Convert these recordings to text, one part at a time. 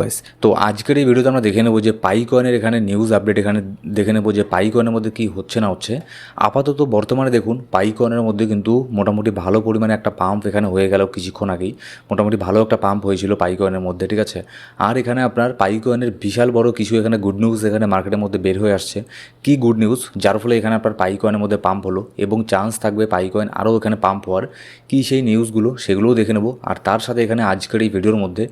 Guys তো আজকের এই ভিডিওতে আমরা দেখে নেব যে পাই কয়েনের এখানে নিউজ আপডেট এখানে দেখে নেব যে পাই কয়েনের মধ্যে কী হচ্ছে না হচ্ছে। আপাতত বর্তমানে দেখুন পাই কয়েনের মধ্যে কিন্তু মোটামুটি ভালো পরিমাণে একটা পাম্প এখানে হয়ে গেল কিছুক্ষণ আগেই। মোটামুটি ভালো একটা পাম্প হয়েছিল পাই কয়েনের মধ্যে, ঠিক আছে? আর এখানে আপনার পাই কয়েনের বিশাল বড় কিছু এখানে গুড নিউজ এখানে মার্কেটের মধ্যে বের হয়ে আসছে। কি গুড নিউজ যার ফলে এখানে আপনার পাই কয়েনের মধ্যে পাম্প হলো এবং চান্স থাকবে পাই কয়েন আরও এখানে পাম্প হওয়ার। কী সেই নিউজগুলো সেগুলোও দেখে নেব। আর তার সাথে এখানে আজকের এই ভিডিওর মধ্যে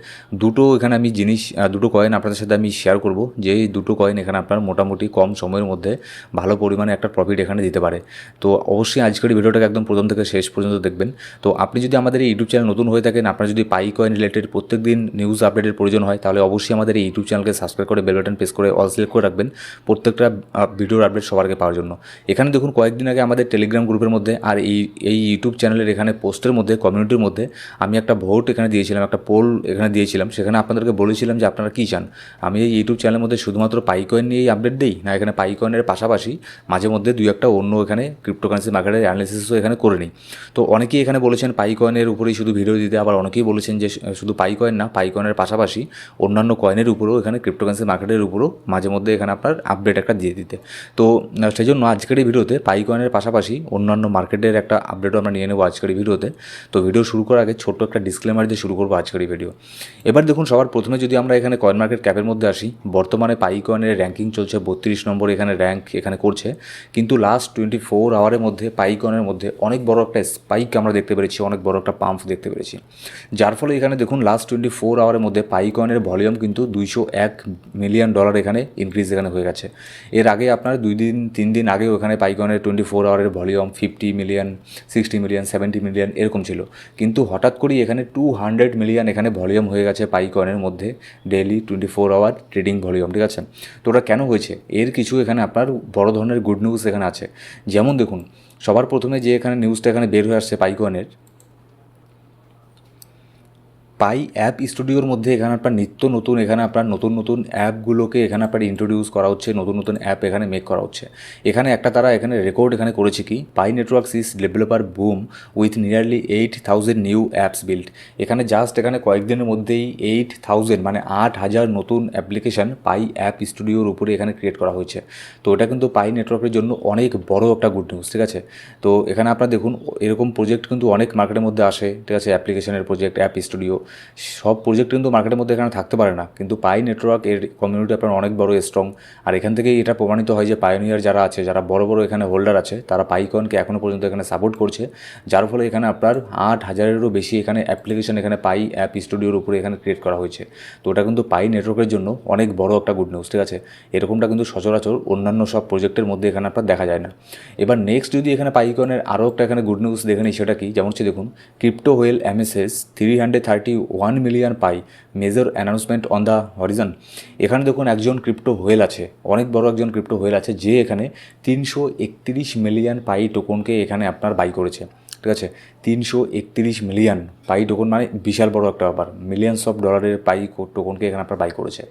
দুটো এখানে আমি জিনিস আহ, দুটো কয়েন আপনাদের সাথে আমি শেয়ার করব। যে এই দুটো কয়েন এখানে আপনার মোটামুটি কম সময়ের মধ্যে ভালো পরিমাণে একটা প্রফিট এখানে দিতে পারে। তো অবশ্যই আজকের ভিডিওটাকে একদম প্রথম থেকে শেষ পর্যন্ত দেখবেন। তো আপনি যদি আমাদের এই ইউটিউব চ্যানেল নতুন হয়ে থাকেন আপনার যদি পাই কয়েন রিলেটেড প্রত্যেক দিন নিউজ আপডেটের প্রয়োজন হয় তাহলে অবশ্যই আমাদের এই ইউটিউব চ্যানেলকে সাবস্ক্রাইব করে বেল বাটন প্রেস করে অল সিলেক্ট করে রাখবেন। প্রত্যেকটা ভিডিওর আপডেট সবার আগে পাওয়ার জন্য। এখানে দেখুন কয়েকদিন আগে আমাদের টেলিগ্রাম গ্রুপের মধ্যে আর এই এই ইউটিউব চ্যানেলের এখানে পোস্টের মধ্যে কমিউনিটির মধ্যে আমি একটা ভোট এখানে দিয়েছিলাম একটা পোল এখানে দিয়েছিলাম। সেখানে আপনাদেরকে বলেছিলাম যে আপনারা কী চান? আমি এই ইউটিউব চ্যানেলের মধ্যে শুধুমাত্র পাইকয়েন নিয়েই আপডেট দিই, না এখানে পাইকয়েনের পাশাপাশি মাঝে মধ্যে দুই একটা অন্য এখানে ক্রিপ্টোকারেন্সি মার্কেটের অ্যানালিসিসও এখানে করে নিই। তো অনেকেই এখানে বলেছেন পাই কয়েনের উপরেই শুধু ভিডিও দিতে, আবার অনেকেই বলেছেন যে শুধু পাইকয়েন না পাই কয়েনের পাশাপাশি অন্যান্য কয়েনের উপরেও এখানে ক্রিপ্টোকারেন্সি মার্কেটের উপরেও মাঝে মধ্যে এখানে আপনার আপডেট একটা দিয়ে দিতে। তো সেই জন্য আজকের এই ভিডিওতে পাই কয়েনের পাশাপাশি অন্যান্য মার্কেটের একটা আপডেটও আমরা নিয়ে নেব আজকের ভিডিওতে তো। ভিডিও শুরু করার আগে ছোট্ট একটা ডিসক্লেমার দিয়ে শুরু করব আজকের ভিডিও এবার দেখুন, সবার প্রথমে যদি আমরা এখানে কয়েন মার্কেট ক্যাপের মধ্যে আসি, বর্তমানে পাই কয়েনের র্যাঙ্কিং চলছে বত্রিশ নম্বর এখানে র্যাঙ্ক এখানে করছে। কিন্তু লাস্ট টোয়েন্টি ফোর আওয়ারের মধ্যে পাই কয়েনের মধ্যে অনেক বড় একটা স্পাইক আমরা দেখতে পেরেছি, অনেক বড় একটা পাম্প দেখতে পেরেছি। যার ফলে এখানে দেখুন লাস্ট টোয়েন্টি ফোর আওয়ারের মধ্যে পাই কয়েনের ভলিউম কিন্তু দুইশো এক মিলিয়ন ডলার এখানে ইনক্রিজ এখানে হয়ে গেছে। এর আগে আপনার দুই দিন, তিন দিন আগেও এখানে পাই কয়েনের twenty four আওয়ারের volume fifty million sixty million seventy million এরকম ছিল। কিন্তু হঠাৎ করেই এখানে টু হান্ড্রেড মিলিয়ন এখানে ভলিউম হয়ে গেছে পাই কয়েনের মধ্যে। Daily twenty four hour trading volume ঠিক আছে? তো ওটা কেন হয়েছে? এর কিছু এখানে আপনার বড় ধরনের গুড নিউজ এখানে আছে। যেমন দেখুন, সবার প্রথমে যে এখানে নিউজটা এখানে বের হয়ে আসছে পাই কয়েনের পাই অ্যাপ স্টুডিওর মধ্যে এখানে আপনার নিত্য নতুন, এখানে আপনার নতুন নতুন অ্যাপগুলোকে এখানে আপনার ইন্ট্রোডিউস করা হচ্ছে, নতুন নতুন অ্যাপ এখানে মেক করা হচ্ছে। এখানে একটা তারা এখানে রেকর্ড এখানে করেছে কি? Pi networks is developer boom with nearly eight thousand new apps build এখানে জাস্ট এখানে কয়েকদিনের মধ্যেই এইট থাউজেন্ড মানে আট হাজার নতুন অ্যাপ্লিকেশান পাই অ্যাপ স্টুডিওর উপরে এখানে ক্রিয়েট করা হয়েছে। তো এটা কিন্তু পাই নেটওয়ার্কের জন্য অনেক বড় একটা গুড নিউজ ঠিক আছে? তো এখানে আপনারা দেখুন, এরকম প্রজেক্ট কিন্তু অনেক মার্কেটের মধ্যে আসে, ঠিক আছে? অ্যাপ্লিকেশনের প্রজেক্ট অ্যাপ স্টুডিও সব প্রজেক্ট কিন্তু মার্কেটের মধ্যে এখানে থাকতে পারে না। কিন্তু পাই নেটওয়ার্ক এর কমিউনিটি আপনার অনেক বড় স্ট্রং আর এখান থেকেই এটা প্রমাণিত হয় যে পায়োনিয়ার যারা আছে, যারা বড় বড় এখানে হোল্ডার আছে, তারা পাইকনকে এখনও পর্যন্ত এখানে সাপোর্ট করছে। যার ফলে এখানে আপনার আট হাজারেরও বেশি এখানে অ্যাপ্লিকেশন এখানে পাই অ্যাপ স্টুডিওর উপরে এখানে ক্রিয়েট করা হয়েছে। তো ওটা কিন্তু পাই নেটওয়ার্কের জন্য অনেক বড় একটা গুড নিউজ ঠিক আছে? এরকমটা কিন্তু সচরাচর অন্যান্য সব প্রজেক্টের মধ্যে এখানে আপনার দেখা যায় না। এবার নেক্সট যদি এখানে পাইকনের আরও একটা এখানে গুড নিউজ দেখে নিই, সেটা কি? যেমন হচ্ছে দেখুন crypto whale MSS three hundred thirty one million Pi major announcement on the horizon এখানে দেখুন একজন ক্রিপ্টো হোয়েল আছে, অনেক বড় একজন ক্রিপ্টো হোয়েল আছে, যে এখানে তিনশো একত্রিশ মিলিয়ন পাই টোকনকে এখানে আপনার বাই করেছে, ঠিক আছে? তিনশো একত্রিশ মিলিয়ন পাই টোকন মানে বিশাল বড় একটা ব্যাপার। মিলিয়ন্স অফ ডলারের পাই টোকনকে এখানে আপনার বাই করেছে।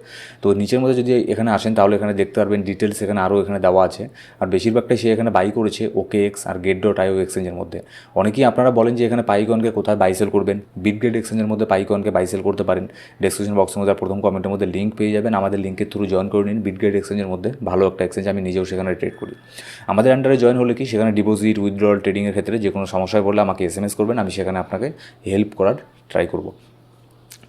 তো নিচের মধ্যে যদি এখানে আসেন, তাহলে এখানে দেখতে পারবেন ডিটেলস এখানে আরও এখানে দেওয়া আছে। আর বেশিরভাগটাই সে এখানে বাই করেছে OK X or Gate dot I O এক্সচেঞ্জের মধ্যে। অনেকেই আপনারা বলেন যে এখানে পাইকনকে কোথায় বাইসেল করবেন। বিটগ্রেড এক্সচেঞ্জের মধ্যে পাইকনকে বাইসেল করতে পারেন। ডেসক্রিপশন বক্সের মধ্যে প্রথম কমেন্টের মধ্যে লিঙ্ক পেয়ে যাবেন। আমাদের লিঙ্কের থ্রু জয়েন করে নিন। বিটগ্রেড এক্সচেঞ্জের মধ্যে ভালো একটা এক্সচেঞ্জ আমি নিজেও সেখানে ট্রেড করি। আমাদের আন্ডারে জয়েন হলে কি? সেখানে ডিপোজিট উইথড্রল ট্রেডিংয়ের ক্ষেত্রে যে কোনো সমস্যায় পড়লে আমাকে এস এস করবেন, আমি সেখানে আপনাকে হেল্প করার ট্রাই করব।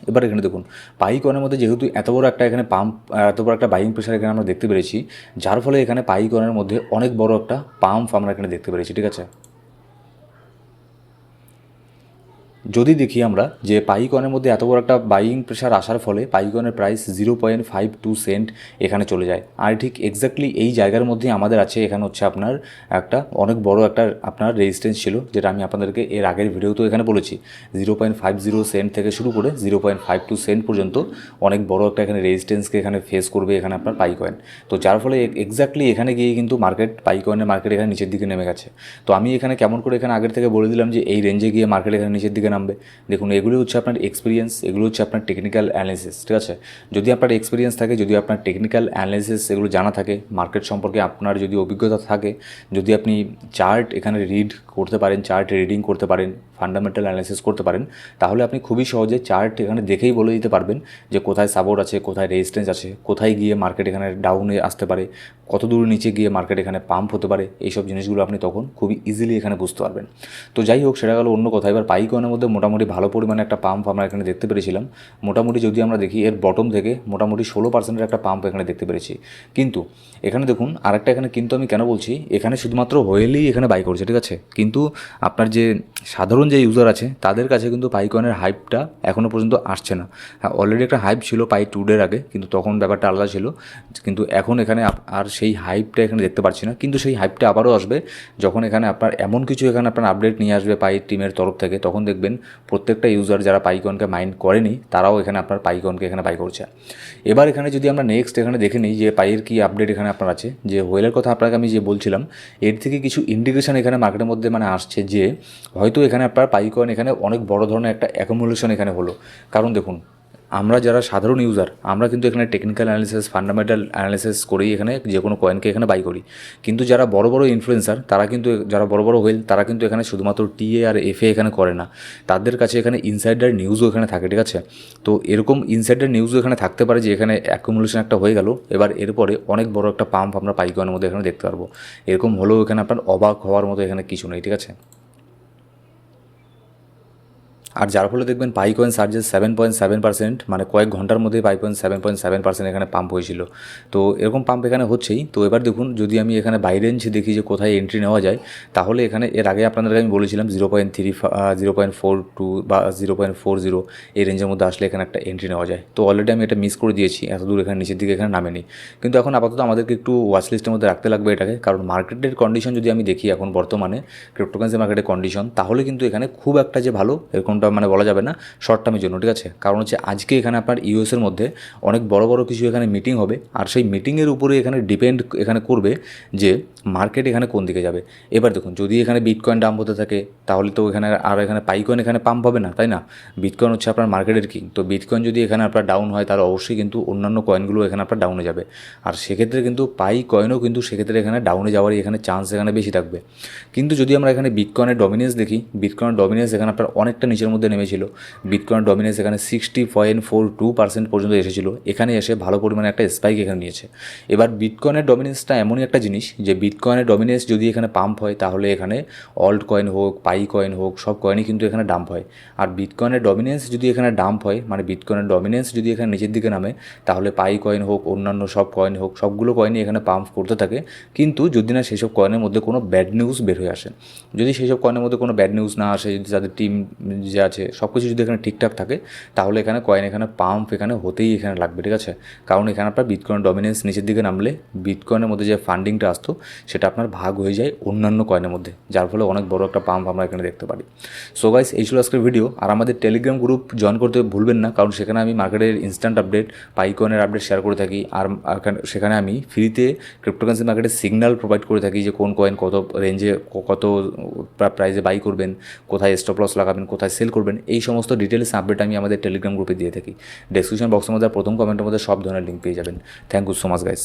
এবার এখানে দেখুন পাইকনের মধ্যে যেহেতু এত বড় একটা এখানে পাম্প এত বড় একটা বাইং প্রেশার এখানে আমরা দেখতে পেরেছি, যার ফলে এখানে পাইকনের মধ্যে অনেক বড় একটা পাম্প আমরা এখানে দেখতে পেরেছি, ঠিক আছে? যদি দেখি আমরা যে পাইকনের মধ্যে এত বড় একটা বাইং প্রেশার আসার ফলে পাইকনের price zero point five two cent এখানে চলে যায়। আর ঠিক এক্স্যাক্টলি এই জায়গার মধ্যেই আমাদের আছে, এখানে হচ্ছে আপনার একটা অনেক বড় একটা আপনার রেজিস্ট্যান্স ছিল, যেটা আমি আপনাদেরকে এর আগের ভিডিওতেও এখানে বলেছি। Zero point five zero cent থেকে শুরু করে zero point five two cent পর্যন্ত অনেক বড় একটা এখানে রেজিস্ট্যান্সকে এখানে ফেস করবে এখানে আপনার পাইকয়েন। তো যার ফলে এক্স্যাক্টলি এখানে গিয়ে কিন্তু মার্কেট পাইকয়েনের মার্কেট এখানে নিচের দিকে নেমে গেছে। তো আমি এখানে কেমন করে এখানে আগের থেকে বলে দিলাম যে এই রেঞ্জে গিয়ে মার্কেট এখানে নিচের দিকে নামবে। দেখুন, এগুলো হচ্ছে আপনার এক্সপিরিয়েন্স এগুলো হচ্ছে আপনার টেকনিক্যাল অ্যানালিসিস ঠিক আছে? যদি আপনার এক্সপিরিয়েন্স থাকে, যদি আপনার টেকনিক্যাল অ্যানালিসিস এগুলো জানা থাকে মার্কেট সম্পর্কে আপনার যদি অভিজ্ঞতা থাকে, যদি আপনি চার্ট এখানে রিড করতে পারেন চার্ট রিডিং করতে পারেন ফান্ডামেন্টাল অ্যানালিসিস করতে পারেন, তাহলে আপনি খুবই সহজে চার্ট এখানে দেখেই বলে দিতে পারবেন যে কোথায় সাপোর্ট আছে, কোথায় রেজিস্ট্যান্স আছে, কোথায় গিয়ে মার্কেট এখানে ডাউনে আসতে পারে, কত দূর নিচে গিয়ে মার্কেট এখানে পাম্প হতে পারে, এইসব জিনিসগুলো আপনি তখন খুবই ইজিলি এখানে বুঝতে পারবেন। তো যাই হোক, সেটা গেল অন্য কথা। এবার পাইকনের মধ্যে মোটামুটি ভালো পরিমাণে একটা পাম্প আমরা এখানে দেখতে পেরেছিলাম। মোটামুটি যদি আমরা দেখি, এর বটম থেকে মোটামুটি ষোলো পার্সেন্টের একটা পাম্প এখানে দেখতে পেরেছি। কিন্তু এখানে দেখুন, আরেকটা এখানে কিন্তু আমি কেন বলছি, এখানে শুধুমাত্র হোয়েলেই এখানে বাই করছে, ঠিক আছে? কিন্তু আপনার যে সাধারণ যে ইউজার আছে, তাদের কাছে কিন্তু পাইকনের হাইপটা এখনও পর্যন্ত আসছে না। হ্যাঁ অলরেডি একটা হাইপ ছিল পাই টু ডের আগে, কিন্তু তখন ব্যাপারটা আলাদা ছিল। কিন্তু এখন এখানে আর সেই হাইপটা এখানে দেখতে পাচ্ছি না। কিন্তু সেই হাইপটা আবারও আসবে, যখন এখানে আপনার এমন কিছু এখানে আপনার আপডেট নিয়ে আসবে পাই টিমের তরফ থেকে, তখন দেখবেন প্রত্যেকটা ইউজার যারা পাইকনকে মাইন্ড করেনি, তারাও এখানে আপনার পাইকনকে এখানে বাই করছে। এবার এখানে যদি আমরা নেক্সট এখানে দেখে নিই যে পাইয়ের কী আপডেট এখানে আপনার আছে, যে হোয়েলের কথা আপনাকে আমি যে বলছিলাম, এর থেকে কিছু ইন্ডিকেশন এখানে মার্কেটের মধ্যে মানে আসছে যে, হয়তো এখানে আপনার পাইকয়েন এখানে অনেক বড় ধরনের একটা অ্যাকোমোলেশন এখানে হলো। কারণ দেখুন, আমরা যারা সাধারণ ইউজার আমরা কিন্তু এখানে টেকনিক্যাল অ্যানালিসিস ফান্ডামেন্টাল অ্যানালিসিস করেই এখানে যে কোনো কয়েনকে এখানে বাই করি। কিন্তু যারা বড় বড় ইনফ্লুয়েন্সার তারা কিন্তু যারা বড় বড় হোয়েল তারা কিন্তু এখানে শুধুমাত্র টিএ আর এফএ এখানে করে না। তাদের কাছে এখানে ইনসাইডার নিউজও এখানে থাকে, ঠিক আছে? তো এরকম ইনসাইডার নিউজও এখানে থাকতে পারে যে এখানে অ্যাকুমুলেশন একটা হয়ে গেল। এবার এরপরে অনেক বড় একটা পাম্প আমরা পাইকয়েনের মধ্যে এখানে দেখতে পারব। এরকম হলেও এখানে আপনার অবাক হওয়ার মতো এখানে কিছু নেই, ঠিক আছে? আর যার ফলে দেখবেন Pi coin surges seven point seven percent মানে কয়েক ঘণ্টার মধ্যে Pi point seven point seven percent এখানে পাম্প হয়েছিল। তো এরকম পাম্প এখানে হচ্ছেই। তো এবার দেখুন, যদি আমি এখানে বাই রেঞ্জ দেখি যে কোথায় এন্ট্রি নেওয়া যায়, তাহলে এখানে এর আগে আপনাদেরকে আমি বলেছিলাম zero point three zero point four two বা জিরো পয়েন্ট ফোর জিরো এই রেঞ্জের মধ্যে আসলে এখানে একটা এন্ট্রি নেওয়া যায়। তো অলরেডি আমি এটা মিস করে দিয়েছি, এত দূর এখানে নিচের দিকে এখানে নামেনি। কিন্তু এখন আপাতত আমাদেরকে একটু ওয়াচ লিস্টের মধ্যে রাখতে লাগবে এটাকে, কারণ মার্কেটের কন্ডিশন যদি আমি দেখি এখন বর্তমানে ক্রিপ্টোকারেন্সি মার্কেটের কন্ডিশন তাহলে কিন্তু এখানে খুব একটা যে ভালো, এরকমটা মানে বলা যাবে না শর্ট টার্মের জন্য, ঠিক আছে? কারণ হচ্ছে আজকে এখানে আপনার ইউএসের মধ্যে অনেক বড় বড় কিছু এখানে মিটিং হবে, আর সেই মিটিংয়ের উপরে এখানে ডিপেন্ড এখানে করবে যে মার্কেট এখানে কোন দিকে যাবে। এবার দেখুন, যদি এখানে বিটকয়েন ডাম্প হতে থাকে, তাহলে তো এখানে আর এখানে পাইকয়েন এখানে পাম্প হবে না, তাই না? বিটকয়েন হচ্ছে আপনার মার্কেটের কিং তো বিটকয়েন যদি এখানে আপনার ডাউন হয়, তাহলে অবশ্যই কিন্তু অন্যান্য কয়েনগুলো এখানে আপনার ডাউনে যাবে। আর সেক্ষেত্রে কিন্তু পাই কয়েনও কিন্তু সেক্ষেত্রে এখানে ডাউনে যাওয়ারই এখানে চান্স এখানে বেশি থাকবে। কিন্তু যদি আমরা এখানে বিটকয়েনের ডমিনেন্স দেখি বিটকয়েনের ডমিনেন্স এখানে আপনার অনেকটা নিচের মধ্যে নেমেছিল। বিটকয়েনের ডমিনেন্স এখানে sixty point four two percent পর্যন্ত এসেছিল। এখানে এসে ভালো পরিমাণে একটা স্পাইক এখানে নিয়েছে। এবার বিটকয়েনের ডমিনেন্সটা এমনই একটা জিনিস যে বিটকয়েনের ডমিনেন্স যদি এখানে পাম্প হয়, তাহলে এখানে অল্ট কয়েন হোক পাই কয়েন হোক, সব কয়েনই কিন্তু এখানে ডাম্প হয়। আর বিটকয়েনের ডমিনেন্স যদি এখানে ডাম্প হয় মানে বিটকয়েনের ডমিনেন্স যদি এখানে নিচের দিকে নামে, তাহলে পাই কয়েন হোক, অন্যান্য সব কয়েন হোক, সবগুলো কয়েনই এখানে পাম্প করতে থাকে। কিন্তু যদি না সেসব কয়েনের মধ্যে কোনো ব্যাড নিউজ বের হয়ে আসে। যদি সেসব কয়েনের মধ্যে কোনো ব্যাড নিউজ না আসে, যদি তাদের টিম যে আছে সব কিছু যদি এখানে ঠিকঠাক থাকে, তাহলে এখানে কয়েন এখানে পাম্প এখানে হতেই এখানে লাগবে, ঠিক আছে? কারণ এখানে আপনার বিটকয়েন ডমিনেন্স নিচের দিকে নামলে বিটকয়েনের মধ্যে যে ফান্ডিংটা আসতো, সেটা আপনার ভাগ হয়ে যায় অন্যান্য কয়েনের মধ্যে, যার ফলে অনেক বড় একটা পাম্প আমরা এখানে দেখতে পারি। সো গাইস এই ছিল আজকের ভিডিও আর আমাদের টেলিগ্রাম গ্রুপ জয়েন করতে ভুলবেন না, কারণ সেখানে আমি মার্কেটের ইনস্ট্যান্ট আপডেট পাইকয়েনের আপডেট শেয়ার করে থাকি, আর সেখানে আমি ফ্রিতে ক্রিপ্টোকারেন্সি মার্কেটের সিগন্যাল প্রোভাইড করে থাকি যে কোন কয়েন কত রেঞ্জে কত প্রাইসে বাই করবেন, কোথায় স্টপ লস লাগাবেন, কোথায় সেল করবেন, এই সমস্ত ডিটেলস আপডেট আমি আমাদের টেলিগ্রাম গ্রুপে দিয়ে থাকি। ডেসক্রিপশন বক্সের মধ্যে প্রথম কমেন্টের মধ্যে সব ধরনের লিঙ্ক পেয়ে যাবেন। Thank you so much guys